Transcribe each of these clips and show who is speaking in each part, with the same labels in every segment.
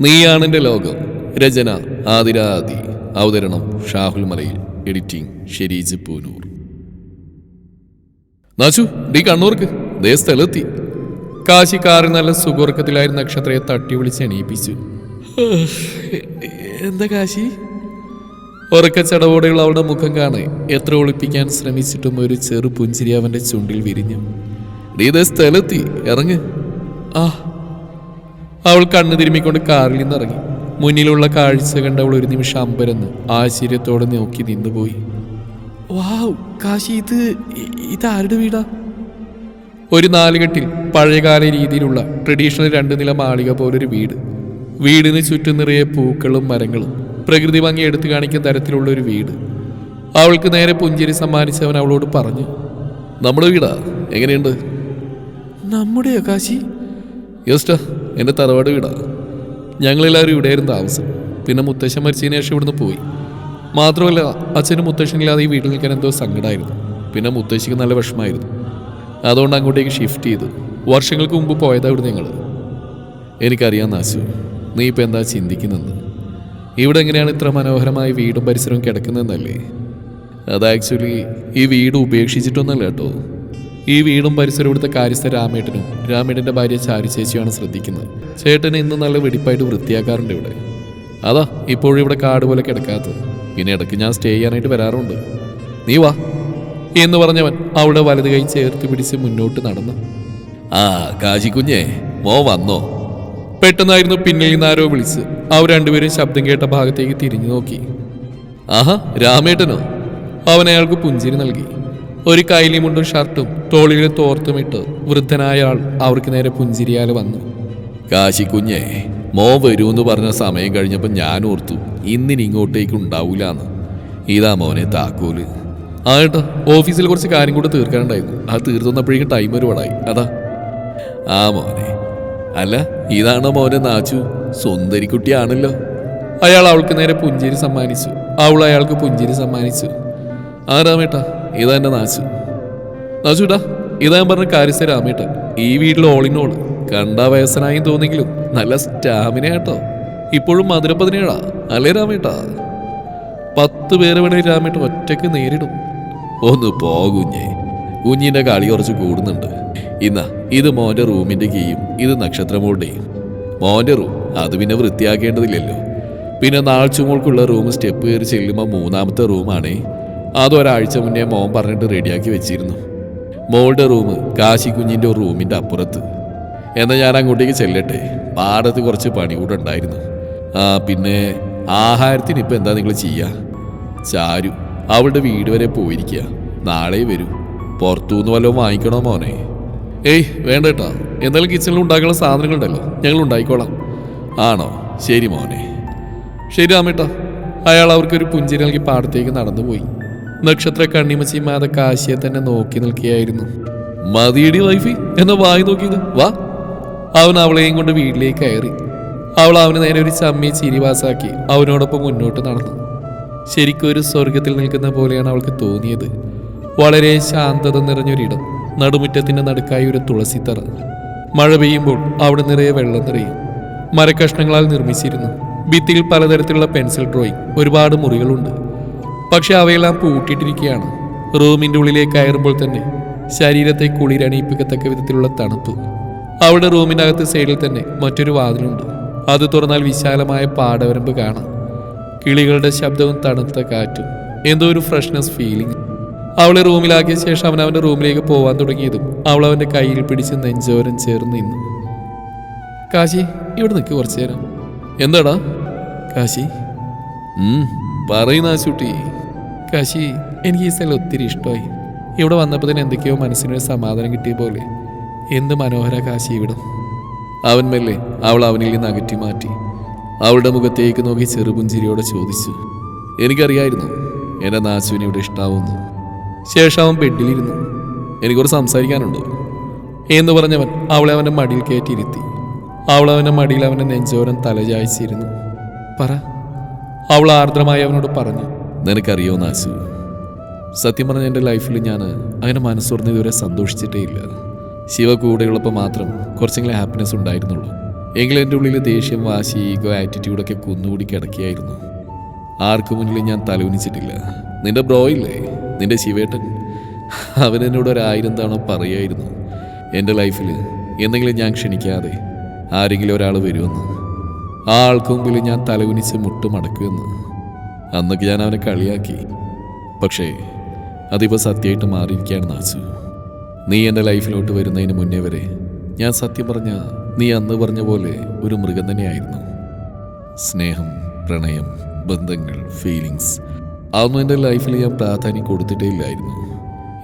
Speaker 1: നീയാണെന്റെ ലോകം. രചന ആതിരാതി. അവതരണം ഷാഹുൽ മലയിൽ. എഡിറ്റിംഗ് ഷെരീജ് പൂനൂർ. നാച്ചു നീ കണ്ണൂർക്ക്. ദേ സ്ഥലത്തി. കാശി കാറിൽ നല്ല സുഖോർക്കത്തിലായിരുന്ന നക്ഷത്രയെ തട്ടി വിളിച്ച് എണീപ്പിച്ചു. എന്താ കാശി? ഉറക്കച്ചടവോടെയുള്ള അവളുടെ മുഖം കാണെ എത്ര ഒളിപ്പിക്കാൻ ശ്രമിച്ചിട്ടും ഒരു ചെറു പുഞ്ചിരി അവന്റെ ചുണ്ടിൽ വിരിഞ്ഞു. നീ ദേ സ്ഥലത്തി. ഇറങ്ങ്. ആ അവൾ കണ്ണു തിരുമ്മിക്കൊണ്ട് കാറിൽ നിന്ന് ഇറങ്ങി മുന്നിലുള്ള കാഴ്ച കണ്ട് അവൾ ഒരു നിമിഷം അമ്പരന്ന് ആശ്ചര്യത്തോടെ നോക്കി നിന്നുപോയി. വാവ് കാശി ഇത് ഇതാരുടെ വീടാ? ഒരു നാലുകെട്ടിൽ പഴയകാല രീതിയിലുള്ള ട്രഡീഷണൽ രണ്ട് നില മാളിക പോലൊരു വീട്. വീടിന് ചുറ്റും നിറയെ പൂക്കളും മരങ്ങളും. പ്രകൃതി ഭംഗി എടുത്തു കാണിക്കുന്ന തരത്തിലുള്ള ഒരു വീട്. അവൾക്ക് നേരെ പുഞ്ചിരി സമ്മാനിച്ചവൻ അവളോട് പറഞ്ഞു നമ്മുടെ വീടാ എങ്ങനെയുണ്ട്? നമ്മുടെയോ കാശി? യോസ്റ്റാ എന്റെ തറവാട് വീടാണ് ഞങ്ങളെല്ലാവരും ഇവിടെയായിരുന്നു താമസം. പിന്നെ മുത്തശ്ശൻ മരിച്ചതിന് ശേഷം ഇവിടുന്ന് പോയി. മാത്രമല്ല അച്ഛനും മുത്തശ്ശനില്ലാതെ ഈ വീട്ടിൽ നിൽക്കാൻ എന്തോ സങ്കടമായിരുന്നു പിന്നെ മുത്തശ്ശിക്ക് നല്ല വിഷമായിരുന്നു അതുകൊണ്ട് അങ്ങോട്ടേക്ക് ഷിഫ്റ്റ് ചെയ്തു. വർഷങ്ങൾക്ക് മുമ്പ് പോയതാണ് ഇവിടെ ഞങ്ങൾ എനിക്കറിയാം നാശു നീ ഇപ്പം എന്താ ചിന്തിക്കുന്നത് ഇവിടെ എങ്ങനെയാണ് ഇത്ര മനോഹരമായ വീടും പരിസരവും കിടക്കുന്നതെന്നല്ലേ? അത് ആക്ച്വലി ഈ വീട് ഉപേക്ഷിച്ചിട്ടൊന്നല്ല കേട്ടോ. ഈ വീടും പരിസരവും ഇവിടുത്തെ കാര്യസ്ഥ രാമേട്ടനും. രാമേട്ടന്റെ ഭാര്യ ചാരി ചേച്ചിയാണ് ശ്രദ്ധിക്കുന്നത്. ചേട്ടൻ ഇന്ന് നല്ല വെടിപ്പായിട്ട് വൃത്തിയാക്കാറുണ്ട് ഇവിടെ. അതാ ഇപ്പോഴും ഇവിടെ കാട് പോലെ കിടക്കാത്തത്. പിന്നെ ഇടയ്ക്ക് ഞാൻ സ്റ്റേ ചെയ്യാനായിട്ട് വരാറുണ്ട്. നീ വാ. എന്ന് പറഞ്ഞവൻ അവിടെ വലത് കൈ ചേർത്ത് പിടിച്ച് മുന്നോട്ട് നടന്നു. ആ കാശിക്കുഞ്ഞേ മോ വന്നോ. പെട്ടെന്നായിരുന്നു പിന്നിൽ നിന്ന് ആരോ വിളിച്ച്. അവർ രണ്ടുപേരും ശബ്ദം കേട്ട ഭാഗത്തേക്ക് തിരിഞ്ഞു നോക്കി. ആഹാ രാമേട്ടനോ? അവൻ അയാൾക്ക് പുഞ്ചിരി നൽകി. ഒരു കൈലിമുണ്ടും ഷർട്ടും തോളിൽ തോർത്തുമിട്ട് വൃദ്ധനായ ആൾ അവർക്ക് നേരെ പുഞ്ചിരിയാൽ വന്നു. കാശി കുഞ്ഞേ മോ വരൂന്ന് പറഞ്ഞ സമയം കഴിഞ്ഞപ്പോൾ ഞാൻ ഓർത്തു ഇന്നിനി ഇങ്ങോട്ടേക്ക് ഉണ്ടാവൂല എന്ന് ഇതാ മോനെ താക്കോൽ. ആ ഏട്ടാ ഓഫീസിൽ കുറച്ച് കാര്യം കൂടെ തീർക്കാനുണ്ടായിരുന്നു. ആ തീർത്തുന്നപ്പോഴേക്കും ടൈം ഒരുപാടായി. അതാ. ആ മോനെ. അല്ല ഇതാണോ മോനെ നാച്ചു? സുന്ദരിക്കുട്ടിയാണല്ലോ. അയാൾ അവൾക്ക് നേരെ പുഞ്ചിരി സമ്മാനിച്ചു. അവൾ അയാൾക്ക് പുഞ്ചിരി സമ്മാനിച്ചു. ആരാമേട്ടാ രാമേട്ടാ ഇതാ എന്റെ നാച്ചു. നാച്ചുട്ടാ ഇതാ പറഞ്ഞ കാര്യസ്ഥ രാമേട്ടൻ. ഈ വീട്ടിൽ ഓളിനോൾ കണ്ടാ വയസ്സനായും തോന്നിയെങ്കിലും നല്ല സ്റ്റാമിന കേട്ടോ. ഇപ്പോഴും മധുര പതിനേഴാ അല്ലേ രാമേട്ടാ? പത്ത് പേര് വേണേ രാമേട്ട ഒറ്റയ്ക്ക് നേരിടും. ഒന്ന് പോ കുഞ്ഞേ. കുഞ്ഞിന്റെ കളി കുറച്ച് കൂടുന്നുണ്ട്. ഇന്നാ ഇത് മോന്റെ റൂമിന്റെ കീയും ഇത് നക്ഷത്രമോളുടെയും. മോന്റെ റൂം അത് പിന്നെ വൃത്തിയാക്കേണ്ടതില്ലല്ലോ. പിന്നെ നാഴ്ചമോൾക്കുള്ള റൂം സ്റ്റെപ്പ് കയറി ചെല്ലുമ്പോൾ മൂന്നാമത്തെ റൂമാണേ. അത് ഒരാഴ്ച മുന്നേ മോൻ പറഞ്ഞിട്ട് റെഡിയാക്കി വെച്ചിരുന്നു. മോളുടെ റൂം കാശി കുഞ്ഞിന്റെ ഒരു റൂമിന്റെ അപ്പുറത്ത്. എന്നാൽ ഞാൻ അങ്ങോട്ടേക്ക് ചെല്ലട്ടെ. പാടത്ത് കുറച്ച് പണി കൂടെ ഉണ്ടായിരുന്നു ആ പിന്നെ ആഹാരത്തിന് ഇപ്പം എന്താ നിങ്ങൾ ചെയ്യുക ചാരു അവളുടെ വീട് വരെ പോയിരിക്കുക. നാളെ വരൂ. പുറത്തുനിന്ന് വല്ലതും വാങ്ങിക്കണോ മോനെ? ഏയ് വേണ്ട കേട്ടോ. എന്തായാലും കിച്ചണിൽ ഉണ്ടാക്കാനുള്ള സാധനങ്ങളുണ്ടല്ലോ. ഞങ്ങൾ ഉണ്ടായിക്കോളാം. ആണോ? ശരി മോനെ. ശരി രാമേട്ടാ അയാൾ അവർക്കൊരു പുഞ്ചിരി നൽകി പാടത്തേക്ക് നടന്നുപോയി. നക്ഷത്ര കണ്ണിമച്ചിമാതെ കാശിയെ തന്നെ നോക്കി നിൽക്കുകയായിരുന്നു. മതിയടി വൈഫി എന്ന വായി നോക്കിയത് വാ. അവൻ അവളെയും കൊണ്ട് വീട്ടിലേക്ക് കയറി. അവൾ അവന് നേരെ ഒരു ചമ്മിയെ ചിരിവാസാക്കി അവനോടൊപ്പം മുന്നോട്ട് നടന്നു. ശരിക്കും ഒരു സ്വർഗത്തിൽ നിൽക്കുന്ന പോലെയാണ് അവൾക്ക് തോന്നിയത്. വളരെ ശാന്തത നിറഞ്ഞൊരിടം നടുമുറ്റത്തിന്റെ നടുക്കായി ഒരു തുളസിത്തറ. മഴ പെയ്യുമ്പോൾ അവിടെ നിറയെ വെള്ളം നിറയും. മരക്കഷ്ണങ്ങളാൽ നിർമ്മിച്ചിരുന്നു. ഭിത്തിയിൽ പലതരത്തിലുള്ള പെൻസിൽ ഡ്രോയിങ് ഒരുപാട് മുറികളുണ്ട്. പക്ഷെ അവയെല്ലാം പൂട്ടിയിട്ടിരിക്കുകയാണ്. റൂമിന്റെ ഉള്ളിലേക്ക് കയറുമ്പോൾ തന്നെ ശരീരത്തെ കുളിരണിയിപ്പിക്കത്തക്ക വിധത്തിലുള്ള തണുപ്പ്. അവിടെ റൂമിനകത്ത് സൈഡിൽ തന്നെ മറ്റൊരു വാതിലുണ്ട്. അത് തുറന്നാൽ വിശാലമായ പാടവരമ്പ് കാണാം. കിളികളുടെ ശബ്ദവും തണുത്ത കാറ്റും. എന്തോ ഒരു ഫ്രഷ്നെസ് ഫീലിംഗ് അവളെ റൂമിലാക്കിയ ശേഷം അവൻ അവന്റെ റൂമിലേക്ക് പോകാൻ തുടങ്ങിയതും അവൾ അവന്റെ കയ്യിൽ പിടിച്ച് നെഞ്ചോരം ചേർന്ന് നിന്നു. കാശി ഇവിടെ നിൽക്ക് കുറച്ചു നേരം. എന്താടാ? കാശി. പറയുന്ന ആശുട്ടി കാശി എനിക്ക് ഈ സ്ഥലം ഒത്തിരി ഇഷ്ടമായി. ഇവിടെ വന്നപ്പോൾ തന്നെ എന്തൊക്കെയോ മനസ്സിനൊരു സമാധാനം കിട്ടിയ പോലെ. എന്ത് മനോഹര കാശി ഇവിടെ അവൻ മെല്ലെ അവൾ അവനിൽ നിന്ന് അകറ്റി മാറ്റി. അവളുടെ മുഖത്തേക്ക് നോക്കി ചെറുപുഞ്ചിരിയോടെ ചോദിച്ചു എനിക്കറിയായിരുന്നു എന്റെ നാശുവിന് ഇവിടെ ഇഷ്ടാവുന്നു. ശേഷം അവൻ ബെഡിലിരുന്നു. എനിക്കൊരു സംസാരിക്കാനുണ്ടോ? എന്ന് പറഞ്ഞവൻ അവളെ അവന്റെ മടിയിൽ കയറ്റിയിരുത്തി അവൾ അവന്റെ മടിയിൽ അവന്റെ നെഞ്ചോരം തലചായ്ച്ചിരുന്നു. പറ. അവൾ ആർദ്രമായി അവനോട് പറഞ്ഞു നിനക്കറിയോ നാസു സത്യം പറഞ്ഞ എന്റെ ലൈഫിൽ ഞാൻ അങ്ങനെ മനസ്സുറന്ന് ഇതുവരെ സന്തോഷിച്ചിട്ടേ ഇല്ല. ശിവ കൂടെയുള്ളപ്പോൾ മാത്രം കുറച്ചെങ്കിലും ഹാപ്പിനെസ് ഉണ്ടായിരുന്നുള്ളൂ. എങ്കിലും എന്റെ ഉള്ളിൽ ദേഷ്യം വാശി ഈഗോ ആറ്റിറ്റ്യൂഡൊക്കെ കുന്നുകൂടി കിടക്കുകയായിരുന്നു. ആർക്കു മുന്നിൽ ഞാൻ തലവുനിച്ചിട്ടില്ല നിന്റെ ബ്രോ ഇല്ലേ? നിന്റെ ശിവേട്ടൻ? അവൻ എന്നോട് ഒരായിരം തവണ പറയായിരുന്നു. എന്റെ ലൈഫിൽ എന്തെങ്കിലും ഞാൻ ക്ഷണിക്കാതെ ആരെങ്കിലും ഒരാൾ വരുമെന്ന്. ആ ആൾക്ക് മുമ്പിൽ ഞാൻ തലകുനിച്ച് മുട്ടുമടക്കുമെന്ന്. അന്നൊക്കെ ഞാൻ അവനെ കളിയാക്കി. പക്ഷേ അതിപ്പോൾ സത്യമായിട്ട് മാറിയിരിക്കുകയാണ് നാച്ചു നീ എന്റെ ലൈഫിലോട്ട് വരുന്നതിന് മുന്നേ വരെ ഞാൻ സത്യം പറഞ്ഞ നീ അന്ന് പറഞ്ഞ പോലെ ഒരു മൃഗം തന്നെയായിരുന്നു. സ്നേഹം പ്രണയം ബന്ധങ്ങൾ ഫീലിങ്സ് അതൊന്നും എന്റെ ലൈഫിൽ ഞാൻ പ്രാധാന്യം കൊടുത്തിട്ടേ ഇല്ലായിരുന്നു.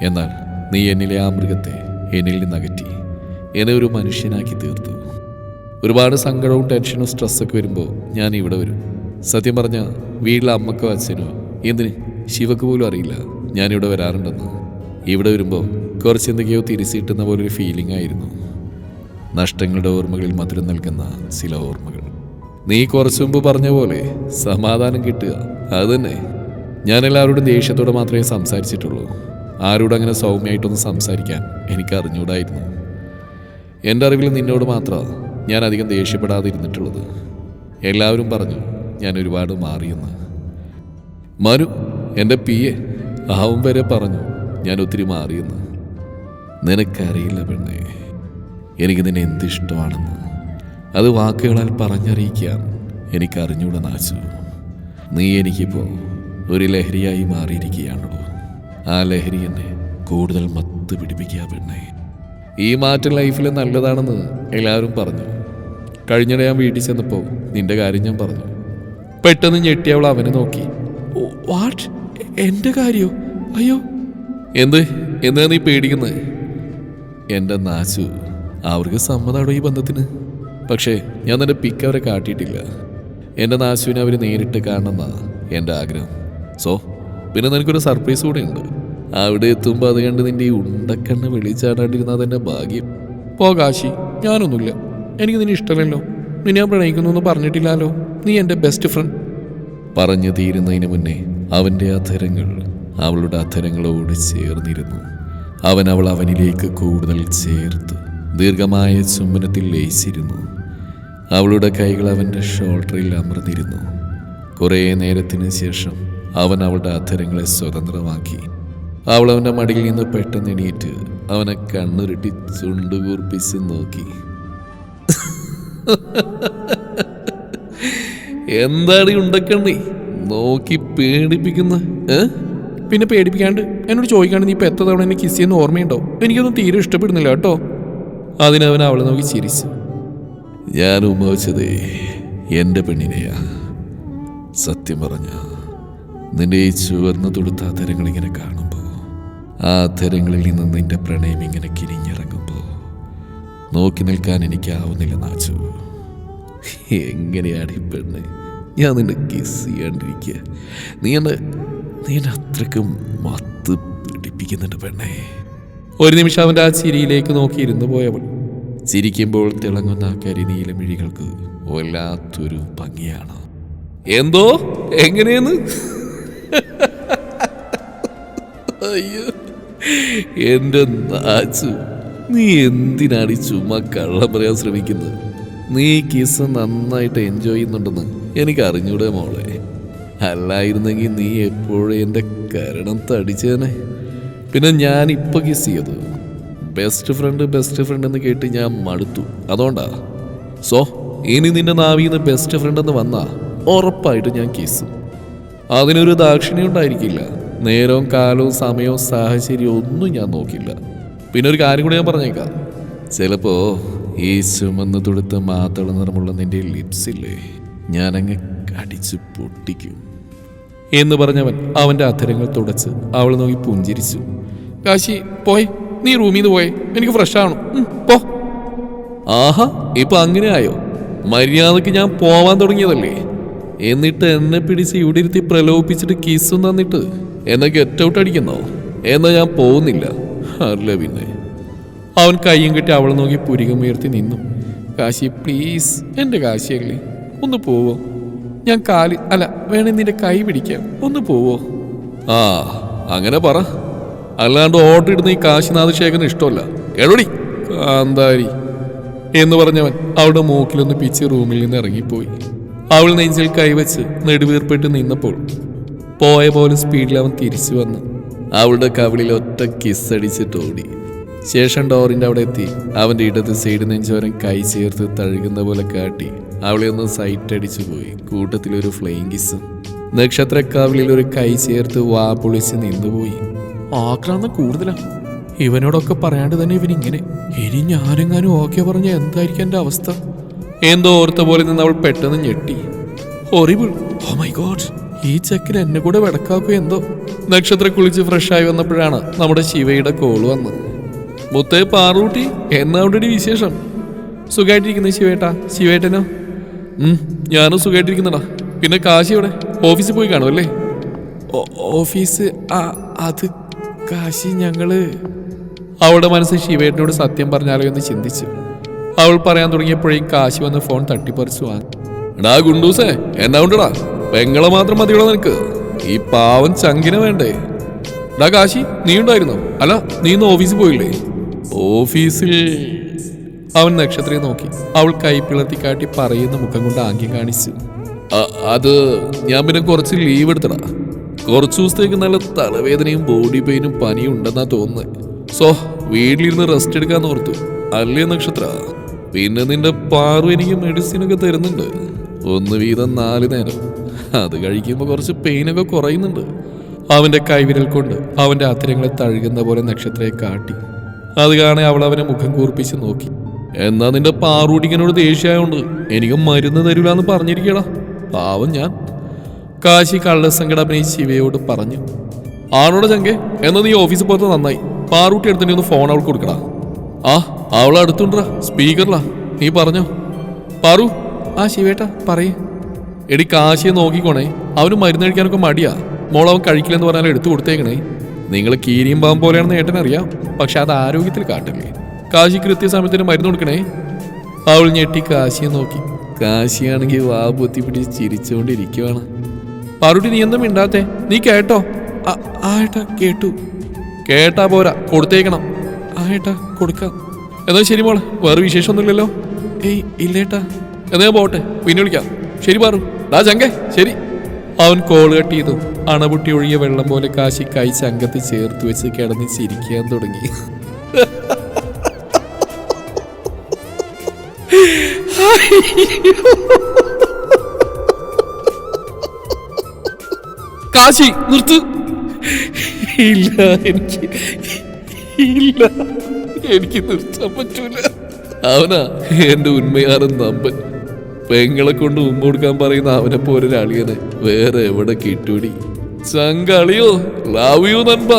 Speaker 1: എന്നാൽ നീ എന്നിലെ ആ മൃഗത്തെ എന്നിൽ നിന്ന് അകറ്റി എന്നെ ഒരു മനുഷ്യനാക്കി തീർത്തു. ഒരുപാട് സങ്കടവും ടെൻഷനും സ്ട്രെസ്സൊക്കെ വരുമ്പോൾ ഞാൻ ഇവിടെ വരും. സത്യം പറഞ്ഞ വീട്ടിലെ അമ്മക്കോ അച്ഛനോ എന്തിന് ശിവക്ക് പോലും അറിയില്ല. ഞാനിവിടെ വരാറുണ്ടെന്ന്. ഇവിടെ വരുമ്പോൾ കുറച്ച് എന്തൊക്കെയോ തിരിച്ചിട്ടുന്ന പോലൊരു ഫീലിംഗ് ആയിരുന്നു. നഷ്ടങ്ങളുടെ ഓർമ്മകളിൽ മധുരം നൽകുന്ന ചില ഓർമ്മകൾ. നീ കുറച്ചു മുമ്പ് പറഞ്ഞ പോലെ സമാധാനം കിട്ടുക. അത് തന്നെ. ഞാൻ എല്ലാവരോടും ദേഷ്യത്തോടെ മാത്രമേ സംസാരിച്ചിട്ടുള്ളൂ. ആരോടും അങ്ങനെ സൗമ്യമായിട്ടൊന്നും സംസാരിക്കാൻ എനിക്ക് അറിഞ്ഞൂടായിരുന്നു. എന്റെ അറിവിൽ നിന്നോട് മാത്രമാണ് ഞാൻ അധികം ദേഷ്യപ്പെടാതിരുന്നിട്ടുള്ളത്. എല്ലാവരും പറഞ്ഞു ഞാൻ ഒരുപാട് മാറിയെന്ന്. മനു എന്റെ പി എ ആവും വരെ പറഞ്ഞു ഞാൻ ഒത്തിരി മാറിയെന്ന്. നിനക്കറിയില്ല പെണ്ണേ എനിക്ക് നിന്നെ എന്തിഷ്ടമാണെന്ന്. അത് വാക്കുകളാൽ പറഞ്ഞറിയിക്കാൻ എനിക്കറിഞ്ഞൂടെ നാശു നീ എനിക്കിപ്പോൾ ഒരു ലഹരിയായി മാറിയിരിക്കുകയാണല്ലോ. ആ ലഹരി എന്നെ കൂടുതൽ മത്ത് പിടിപ്പിക്കുക പെണ്ണേ. ഈ മാറ്റം ലൈഫിൽ നല്ലതാണെന്ന് എല്ലാവരും പറഞ്ഞു. കഴിഞ്ഞിടെ ഞാൻ വീട്ടിൽ ചെന്നപ്പോൾ നിന്റെ കാര്യം ഞാൻ പറഞ്ഞു. പെട്ടെന്ന് ഞെട്ടി അവൾ അവനെ നോക്കി. വാട്ട്? എന്റെ കാര്യോ? അയ്യോ. എന്ത്? എന്താ നീ പേടിക്കുന്നത് എന്റെ നാശു അവർക്ക് സമ്മതമാണോ ഈ ബന്ധത്തിന്? പക്ഷേ ഞാൻ നിന്റെ പിക്ക് അവരെ കാട്ടിയിട്ടില്ല. എന്റെ നാശുവിനെ അവർ നേരിട്ട് കാണണമെന്നാണ് എന്റെ ആഗ്രഹം. സോ പിന്നെ നിനക്കൊരു സർപ്രൈസ് കൂടെ ഉണ്ട്. അവിടെ എത്തുമ്പോൾ അത് കണ്ട് നിന്റെ ഈ ഉണ്ടക്കണ്ണ് വിളിച്ചാടാണ്ടിരുന്നത് എന്റെ ഭാഗ്യം. പോ കാശി ഞാനൊന്നുമില്ല. എനിക്ക് നിന്നെ ഇഷ്ടമല്ലല്ലോ. നിന്നെ പ്രണയിക്കുന്നു എന്ന് പറഞ്ഞിട്ടില്ലല്ലോ. നീ എന്റെ ബെസ്റ്റ് ഫ്രണ്ട് പറഞ്ഞു തീരുന്നതിന് മുന്നേ അവന്റെ അധരങ്ങൾ അവളുടെ അധരങ്ങളോട് ചേർന്നിരുന്നു. അവൻ അവൾ അവനിലേക്ക് കൂടുതൽ ചേർത്ത് ദീർഘമായ ചുംബനത്തിൽ ലയിച്ചിരുന്നു. അവളുടെ കൈകൾ അവന്റെ ഷോൾഡറിൽ അമർന്നിരുന്നു. കുറേ നേരത്തിന് ശേഷം അവൻ അവളുടെ അധരങ്ങളെ സ്വതന്ത്രമാക്കി. അവൾ അവന്റെ മടിയിൽ നിന്ന് പെട്ടെന്ന് എണീറ്റ് അവനെ കണ്ണുരുട്ടി ചുണ്ടുകൂർപ്പിച്ച് നോക്കി. എന്താണ് ഈ ഉണ്ടക്കണ്ണി നോക്കി പേടിപ്പിക്കുന്ന പിന്നെ പേടിപ്പിക്കാണ്ട് എന്നോട് ചോദിക്കാണ്ട് നീ ഇപ്പൊ എത്ര തവണ എന്നെ കിസ് ചെയ്യുന്ന ഓർമ്മയുണ്ടോ? എനിക്കൊന്നും തീരെ ഇഷ്ടപ്പെടുന്നില്ല കേട്ടോ. അതിനവൻ അവളെ നോക്കി ചിരിച്ചു. ഞാൻ ഉമ്മവച്ചത് എന്റെ പെണ്ണിനെയാ. സത്യം പറഞ്ഞ നിന്റെ ഈ ചുവന്ന തൊടുത്ത തരങ്ങൾ ഇങ്ങനെ കാണുമ്പോൾ ആ തരങ്ങളിൽ നിന്ന് നിന്റെ പ്രണയം ഇങ്ങനെ കിരിഞ്ഞിറങ്ങുമ്പോൾ നോക്കി നിൽക്കാൻ എനിക്കാവുന്നില്ല നാച്ചു. എങ്ങനെയാണ് ഈ പെണ്ണ്? ഞാൻ നിന്നെ കിസ് ചെയ്യാണ്ടിരിക്കുക നീ എന്നെ നീ എന്നെ അത്രക്കും മത്ത് പിടിപ്പിക്കുന്നുണ്ട് പെണ്ണേ. ഒരു നിമിഷം അവന്റെ ആ ചിരിയിലേക്ക് നോക്കി ഇരുന്നു പോയവൾ. ചിരിക്കുമ്പോൾ തിളങ്ങുന്ന കരിനീല മിഴികൾക്ക് വല്ലാത്തൊരു ഭംഗിയാണ്. എന്തോ? എങ്ങനെയെന്ന്? അയ്യോ എന്റെ നാച്ചു. നീ എന്തിനാണ് ഈ ചുമ്മാ കള്ളം പറയാൻ ശ്രമിക്കുന്നത്? നീ കിസ് നന്നായിട്ട് എൻജോയ് ചെയ്യുന്നുണ്ടെന്ന് എനിക്ക് അറിഞ്ഞൂടെ മോളെ. അല്ലായിരുന്നെങ്കിൽ നീ എപ്പോഴും എന്റെ കരണം തടിച്ചേനെ. പിന്നെ ഞാൻ ഇപ്പൊ കിസ് ചെയ്തു. ബെസ്റ്റ് ഫ്രണ്ട് ബെസ്റ്റ് ഫ്രണ്ട് എന്ന് കേട്ട് ഞാൻ മടുത്തു. അതുകൊണ്ടാ. സോ ഇനി നിന്റെ നാവിന്ന് ബെസ്റ്റ് ഫ്രണ്ട് എന്ന് വന്നാ ഉറപ്പായിട്ട് ഞാൻ കിസ് അതിനൊരു ദാക്ഷിണ്യം ഉണ്ടായിരിക്കില്ല. നേരവും കാലവും സമയവും സാഹചര്യവും ഒന്നും ഞാൻ നോക്കില്ല. പിന്നെ ഒരു കാര്യം കൂടി ഞാൻ പറഞ്ഞേക്കാം. ചിലപ്പോ ഈ ചുമന്ന് തൊടുത്ത മാതള നിറമുള്ള നിന്റെ ലിപ്സ് ഇല്ലേ? ഞാനങ്ങ് കടിച്ചു പൊട്ടിക്കും. എന്ന് പറഞ്ഞവൻ അവന്റെ അധരങ്ങൾ തുടച്ച് അവൾ നോക്കി പുഞ്ചിരിച്ചു. കാശി പോയി. നീ റൂമിൽ നിന്ന് പോയേ. എനിക്ക് ഫ്രഷ് ആവണം. പോ. ആഹാ ഇപ്പൊ അങ്ങനെ ആയോ മര്യാദയ്ക്ക് ഞാൻ പോവാൻ തുടങ്ങിയതല്ലേ? എന്നിട്ട് എന്നെ പിടിച്ച് ഇവിടെ ഇരുത്തി പ്രലോഭിപ്പിച്ചിട്ട് കിസ്സും തന്നിട്ട്? എന്നെ ഗെറ്റ് ഔട്ട് അടിക്കുന്നോ? എന്നാ ഞാൻ പോകുന്നില്ല. അല്ല പിന്നെ. അവൻ കയ്യും കെട്ടി അവളെ നോക്കി പുരികമുയർത്തി നിന്നു. കാശി പ്ലീസ് എന്റെ കാശിയല്ലേ? ഒന്ന് പോവോ. ഞാൻ കാൽ അല്ല വേണേ നിന്റെ കൈ പിടിക്കാം. ഒന്ന് പോവോ. ആ അങ്ങനെ പറ. അല്ലാണ്ട് ഓർഡർ ഇടുന്ന ഈ കാശിനാഥ് ശേഖരന് ഇഷ്ടമല്ല. കേളോടി. കാന്താരി. എന്ന് പറഞ്ഞവൻ അവളുടെ മൂക്കിലൊന്ന് പിച്ച് റൂമിൽ നിന്ന് ഇറങ്ങിപ്പോയി. അവൾ നെഞ്ചിൽ കൈവച്ച് നെടുവീർപ്പിട്ട് നിന്നപ്പോൾ പോയ പോലെ സ്പീഡിൽ അവൻ തിരിച്ചു വന്നു. അവളുടെ കവിളിൽ ഒറ്റ കിസ്സടിച്ചിട്ട് ഓടി ശേഷം ഡോറിന്റെ അവിടെ എത്തി. അവന്റെ ഇടത് സൈഡ് നെഞ്ചോരം കൈ ചേർത്ത് തഴുകുന്ന പോലെ കാട്ടി. അവളെ ഒന്ന് സൈറ്റ് അടിച്ചു പോയി. കൂട്ടത്തിൽ ഒരു ഫ്ലെയിങ് കിസ്സും നക്ഷത്രക്കാവിളിൽ ഒരു കൈ ചേർത്ത് വാ പൊളിച്ച് നിന്നുപോയി ആക്രാന്തം കൂടുതലാ. ഇവനോടൊക്കെ പറയാണ്ട് തന്നെ ഇവനിങ്ങനെ. ഇനി ഞാനെങ്ങാനും ഓക്കെ പറഞ്ഞ എന്തായിരിക്കും എന്റെ അവസ്ഥ? എന്തോ ഓർത്ത പോലെ നിന്ന് അവൾ പെട്ടെന്ന് ഞെട്ടി. ഹൊറിബിൾ ഓ മൈ ഗോഡ് ഈ ചെക്കിന് എന്നെ കൂടെ വെടക്കാക്കോ എന്തോ? നക്ഷത്ര കുളിച്ച് ഫ്രഷായി വന്നപ്പോഴാണ് നമ്മുടെ ശിവയുടെ കോൾ വന്നത്. മുത്തേ പാറൂട്ടി എന്നാ അവിടെ വിശേഷം? സുഖമായിട്ടിരിക്കുന്നു ശിവേട്ടാ. ശിവേട്ടനോ? ഞാനും സുഖമായിട്ടിരിക്കുന്നടാ പിന്നെ കാശി എവിടെ? ഓഫീസിൽ പോയി കാണും അല്ലേ? ഓഫീസ് ആ അത് കാശി ഞങ്ങൾ. അവളുടെ മനസ്സ് ശിവേട്ടനോട് സത്യം പറഞ്ഞാലോ എന്ന് ചിന്തിച്ചു അവൾ പറയാൻ തുടങ്ങിയപ്പോഴേ കാശി വന്ന് ഫോൺ തട്ടിപ്പറിച്ചു വാങ്ങി. എടാ ഗുണ്ടൂസേ എന്നാ ഉണ്ടടാ? പെങ്ങളെ മാത്രം മതിയുള്ള നിനക്ക്. ഈ പാവം ചങ്കിനെ വേണ്ടേ? ഡാ കാശി നീ ഉണ്ടായിരുന്നോ? അല്ല നീ ഇന്ന് ഓഫീസിൽ പോയില്ലേ? ഓഫീസിൽ. അവൻ നക്ഷത്രയെ നോക്കി. അവൾ കൈപ്പിളത്തി കാട്ടി പറയുന്ന മുഖം കൊണ്ട് ആംഗ്യം കാണിച്ചു. "അ- അത് ഞാൻ പിന്നെ കുറച്ച് ലീവ് എടുത്തടാ. കുറച്ച് ദിവസത്തേക്ക് നല്ല തലവേദനയും ബോഡി പെയിനും പനിയും ഉണ്ടെന്നാ തോന്നുന്നത് സോ വീട്ടിലിരുന്ന് റെസ്റ്റ് എടുക്കാന്ന് ഓർത്തു. അല്ലേ നക്ഷത്ര? പിന്നെ നിന്റെ പാറു എനിക്ക് മെഡിസിനൊക്കെ തരുന്നുണ്ട്. ഒന്ന് വീതം നാല് നേരം. അത് കഴിക്കുമ്പോൾ കുറച്ച് പെയിനൊക്കെ കുറയുന്നുണ്ട്. അവന്റെ കൈവിരൽ കൊണ്ട് അവന്റെ അത്തരങ്ങളെ തഴുകുന്ന പോലെ നക്ഷത്രയെ കാട്ടി. അത് കാണെ അവൾ അവനെ മുഖം കൂർപ്പിച്ച് നോക്കി. എന്നാ നിന്റെ പാറൂടിക്കനോട് ദേഷ്യമായോണ്ട് എനിക്ക് മരുന്ന് തരൂലെന്ന് പറഞ്ഞിരിക്കടാ. പാവം ഞാൻ. കാശി കള്ളസങ്കടം അഭിനയിച്ച് ശിവയോട് പറഞ്ഞു. ആണോടെ ചങ്കെ എന്നാ നീ ഓഫീസിൽ പോയത് നന്നായി. പാറൂട്ടി എടുത്തിട്ട് ഒന്ന് ഫോൺ അവൾക്ക് കൊടുക്കടാ. ആ അവൾ അടുത്തുണ്ടാ സ്പീക്കറിലാ. നീ പറഞ്ഞോ. പാറു ആ ശിവേട്ടാ പറയേ. എടി കാശിയെ നോക്കിക്കോണേ. അവന് മരുന്ന് കഴിക്കാനൊക്കെ മടിയാ. മോൾ അവൻ കഴിക്കില്ലെന്ന് പറഞ്ഞാൽ എടുത്തു കൊടുത്തേക്കണേ. നിങ്ങൾ കീരിയും പാമ്പ് പോലെയാണെന്ന് ഏട്ടനറിയാം. പക്ഷെ അത് ആരോഗ്യത്തിൽ കാട്ടില്ലേ. കാശി കൃത്യസമയത്തിന് മരുന്ന് കൊടുക്കണേ. അവൾ ഞെട്ടി കാശിയെ നോക്കി. കാശിയാണെങ്കിൽ വാ ബുദ്ധി പിടിച്ച് ചിരിച്ചുകൊണ്ടിരിക്കുവാണ്. പാറുട്ടി നീ എന്താ മിണ്ടാത്തെ? നീ കേട്ടോ? ആയേട്ടാ കേട്ടു. കേട്ടാ പോരാ കൊടുത്തേക്കണം. ആയേട്ടാ കൊടുക്കാം. എന്നാ ശരി മോളെ വേറെ വിശേഷമൊന്നുമില്ലല്ലോ. ഏയ് ഇല്ലേട്ടാ എന്നാ പോട്ടെ പിന്നെ വിളിക്കാം. ശരി പാറു. ഡാ ചങ്കേ ശരി. അവൻ കോൾ കട്ട് ചെയ്തു. അണപൊട്ടി ഒഴിയ വെള്ളം പോലെ കാശി കൈ ചങ്കത്ത് ചേർത്ത് വെച്ച് കിടന്ന് ചിരിക്കാൻ തുടങ്ങി. കാശി നിർത്ത്. ഇല്ല എനിക്ക് ഇല്ല. എനിക്ക് നിർത്താൻ പറ്റൂല. അവനാ എന്റെ ഉന്മയാറും നമ്പൻ പെങ്ങളെ കൊണ്ട് ഉമ്മ കൊടുക്കാൻ പറയുന്ന അവനെ പോലെ ഒരാളിയനെ വേറെ എവിടെ കിട്ടൂടി? ചങ്കളിയോ ലവ് യു നൻപ.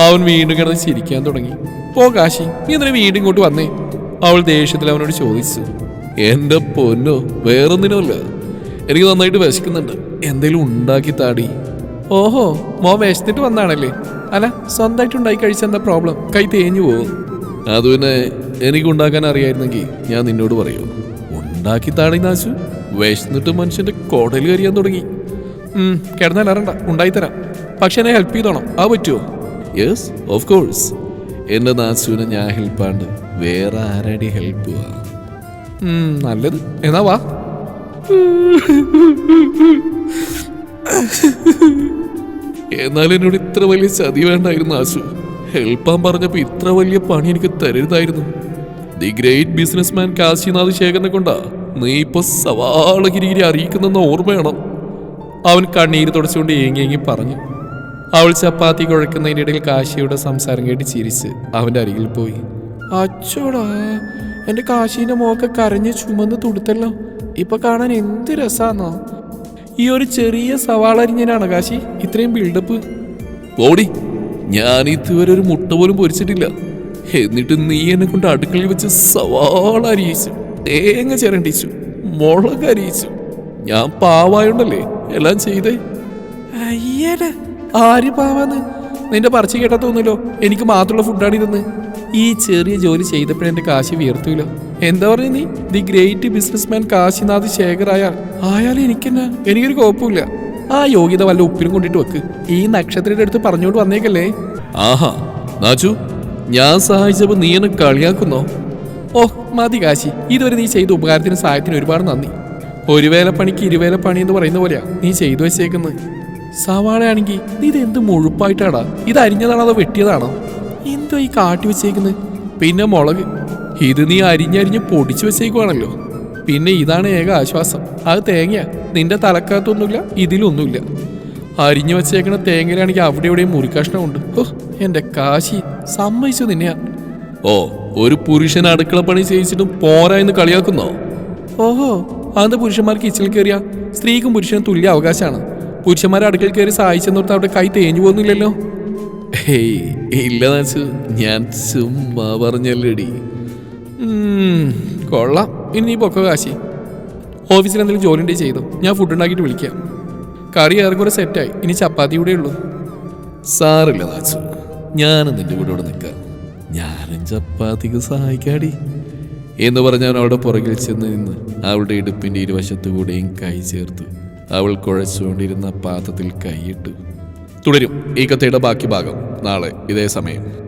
Speaker 1: അവൻ വീണ്ടും കിടന്ന് ചിരിക്കാൻ തുടങ്ങി. പോ കാശി നീ ഇന്നലെ വീണ്ടും ഇങ്ങോട്ട് വന്നേ. അവൾ ദേഷ്യത്തിൽ അവനോട് ചോദിച്ചു. എന്റെ പൊന്നോ വേറൊന്നിനുമല്ല. എനിക്ക് നന്നായിട്ട് വിശക്കുന്നുണ്ട്. എന്തെങ്കിലും ഉണ്ടാക്കി താടി. ഓഹോ മോ വിശന്നിട്ട് വന്നാണല്ലേ. അല്ല സ്വന്തമായിട്ട് ഉണ്ടാക്കി കഴിച്ച എന്താ പ്രോബ്ലം കൈ തേഞ്ഞു പോകും. അത് പിന്നെ എനിക്ക് ഉണ്ടാക്കാൻ അറിയായിരുന്നെങ്കിൽ ഞാൻ നിന്നോട് പറയൂ. ഉണ്ടാക്കി താണി നാശു വിശന്നിട്ട് മനുഷ്യന്റെ കോടയിൽ കരിയാൻ തുടങ്ങി. കിടന്നാൽ അറിയണ്ട ഉണ്ടായിത്തരാം. പക്ഷെ എന്നെ ഹെൽപ്പ് ചെയ്തോണം. ആ പറ്റുമോ യെസ് ഓഫ് കോഴ്സ് എന്റെ നാശുവിനെ ഞാൻ ഹെൽപ്പാണ്ട് വേറെ ആരാടി ഹെൽപ്പ് നല്ലത്. എന്നാ വാ. എന്നാലും എന്നോട് ഇത്ര വലിയ ചതി വേണ്ടായിരുന്നു ആശു ഹെൽപ്പാൻ പറഞ്ഞപ്പോ ഇത്ര വലിയ പണി എനിക്ക് തരരുതായിരുന്നു. The great business man Kashinath ശേഖരനെ കൊണ്ടാ നീ ഇപ്പൊ സവാളഗിരിഗിരി അറിയിക്കുന്നെന്ന ഓർമ്മയാണ്. അവൻ കണ്ണീര് തുടച്ചുകൊണ്ട് ഏങ്ങി പറഞ്ഞു. അവൾ ചപ്പാത്തി കുഴക്കുന്നതിന്റെ ഇടയിൽ കാശിയുടെ സംസാരം കേട്ട് ചിരിച്ച് അവന്റെ അരികിൽ പോയി. അച്ചോടാ എന്റെ കാശീന്റെ മോക്കെ കരഞ്ഞ് ചുമന്ന് തുടുത്തല്ലോ. ഇപ്പൊ കാണാൻ എന്ത് രസാന്നോ. ഈ ഒരു ചെറിയ സവാള അരിഞ്ഞനാണ് കാശി? ഇത്രയും ബിൽഡപ്പ് ഓടി ഞാൻ ഇതുവരെ ഒരു മുട്ട പോലും പൊരിച്ചിട്ടില്ല. എന്നിട്ട് നീ എന്നെ കൊണ്ട് അടുക്കളയിൽ വെച്ച് സവാള അരിയിച്ചു തേങ്ങ ചിരണ്ടിച്ചു മുളക് അരിയിച്ചു. ഞാൻ പാവായുണ്ടല്ലേ എല്ലാം ചെയ്തേ? അയ്യട. ആര് പാവാന്ന്? നിന്റെ പറച്ചു കേട്ടാ തോന്നില്ലോ. എനിക്ക് മാത്രമുള്ള ഫുഡാണ് ഇതെന്ന് ഈ ചെറിയ ജോലി ചെയ്തപ്പോഴേ എന്റെ കാശി വിയർത്തൂല എന്താ പറയുക നീ? The great businessman Kashinath Shekhar ആയാൽ ആയാലും എനിക്കെന്നാ? എനിക്കൊരു കുഴപ്പമില്ല. ആ യോഗ്യത വല്ല ഉപ്പിനും കൊണ്ടിട്ട് വെക്ക്. ഈ നക്ഷത്രയുടെ അടുത്ത് പറഞ്ഞോണ്ട് വന്നേക്കല്ലേ? ആഹാ നാച്ചു ഞാൻ സഹായിച്ചപ്പോ നീ എന്നെ കളിയാക്കുന്നോ? ഓ മതി കാശി. ഇതുവരെ നീ ചെയ്ത ഉപകാരത്തിന് സഹായത്തിന് ഒരുപാട് നന്ദി. ഒരു വേല പണിക്ക് ഇരുവേല പണി എന്ന് പറയുന്ന പോലെയാ നീ ചെയ്തു വെച്ചേക്കുന്നത് സവാളയാണെങ്കിൽ നീ ഇത് എന്ത് മുഴുപ്പായിട്ടാടാ? ഇത് അരിഞ്ഞതാണോ അതോ വെട്ടിയതാണോ? എന്തോ ഈ കാട്ടി വെച്ചേക്കുന്നത് പിന്നെ മുളക്. ഇത് നീ അരിഞ്ഞരിഞ്ഞ് പൊടിച്ചു വെച്ചേക്കുവാണല്ലോ. പിന്നെ ഇതാണ് ഏക ആശ്വാസം. അത് തേങ്ങയാ. നിന്റെ തലക്കകത്തൊന്നുമില്ല ഇതിലൊന്നുമില്ല. അരിഞ്ഞു വെച്ചേക്കണ തേങ്ങയിലാണെങ്കിൽ അവിടെ എവിടെയും മുറിക്കഷ്ണമുണ്ട് ഓ എന്റെ കാശി. സമ്മതിച്ചു നിന്നെയാ ഓ ഒരു പുരുഷൻ അടുക്കള പണി ചെയ്യിച്ചിട്ടും പോരാ എന്ന് കളിയാക്കുന്നോ? ഓഹോ അത് പുരുഷന്മാർക്ക് കിച്ചണിൽ കയറിയ? സ്ത്രീക്കും പുരുഷനും തുല്യ അവകാശമാണ്. പുരുഷന്മാരെ അടുക്കളയിൽ കയറി സഹായിച്ചെന്നോർത്ത് അവിടെ കൈ തേഞ്ഞു പോകുന്നില്ലല്ലോ. ഹേയ് ഇല്ല നാച്ചു ഞാൻ ചുമ്മാ പറഞ്ഞല്ലേടി. കൊള്ളാം. ഇനി നീ പൊക്ക കാശി. ഓഫീസിൽ എന്തെങ്കിലും ജോലി ഉണ്ടെങ്കിൽ ചെയ്തു. ഞാൻ ഫുഡ് ഉണ്ടാക്കിയിട്ട് വിളിക്കാം. കറി ഏറെക്കുറെ സെറ്റായി ഇനി ചപ്പാത്തി കൂടെ ഉള്ളൂ. സാറില്ല നാച്ചു. ഞാനും നിന്റെ കൂടെ ഇവിടെ നിൽക്കാം. ഞാനും ചപ്പാത്തിക്ക് സഹായിക്കാടി. എന്ന് പറഞ്ഞ് അവളുടെ പുറകിൽ ചെന്ന് നിന്ന് അവളുടെ ഇടുപ്പിന്റെ ഇരുവശത്തു കൂടെയും കൈ ചേർത്ത്. അവൾ കുഴച്ചുകൊണ്ടിരുന്ന പാത്രത്തിൽ കൈയിട്ടു തുടരും ഈ കഥയുടെ ബാക്കി ഭാഗം നാളെ ഇതേ സമയം.